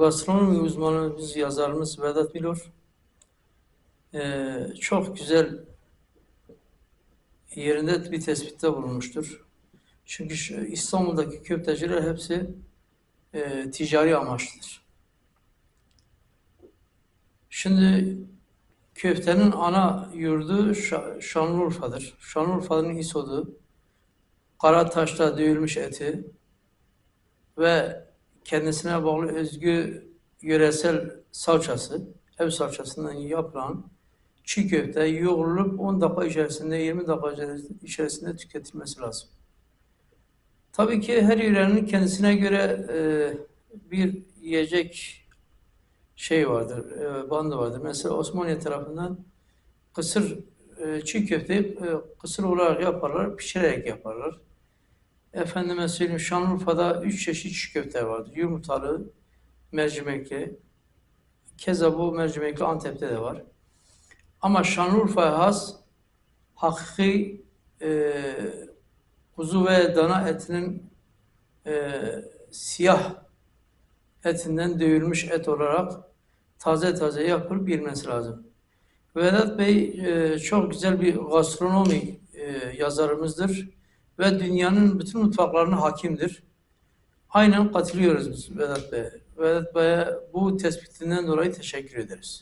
gastronomi uzmanımız, yazarımız Vedat Bilor e, çok güzel yerinde bir tespitte bulunmuştur. Çünkü İstanbul'daki köfteciler hepsi e, ticari amaçlıdır. Şimdi köftenin ana yurdu Şa- Şanlıurfa'dır. Şanlıurfa'nın İSO'du. Karataş'ta dövülmüş eti ve kendisine bağlı özgü yöresel salçası, ev salçasından yapılan çiğ köfte yoğrulup 10 dakika içerisinde, 20 dakika içerisinde tüketilmesi lazım. Tabii ki her yörenin kendisine göre e, bir yiyecek şey vardır, e, bandı vardır. Mesela Osmaniye tarafından kısır, e, çiğ köfteyi e, kısır olarak yaparlar, pişirerek yaparlar. Efendime söyleyeyim Şanlıurfa'da üç çeşit çiğ köfte vardır. Yumurtalı, mercimekli. Keza bu mercimekli Antep'te de var. Ama Şanlıurfa'ya has hakiki e, kuzu ve dana etinin e, siyah etinden dövülmüş et olarak taze taze yapılıp yenmesi lazım. Vedat Bey e, çok güzel bir gastronomi e, yazarımızdır ve dünyanın bütün mutfaklarına hakimdir. Aynen katılıyoruz biz Vedat Bey'e. Vedat Bey'e bu tespitinden dolayı teşekkür ederiz.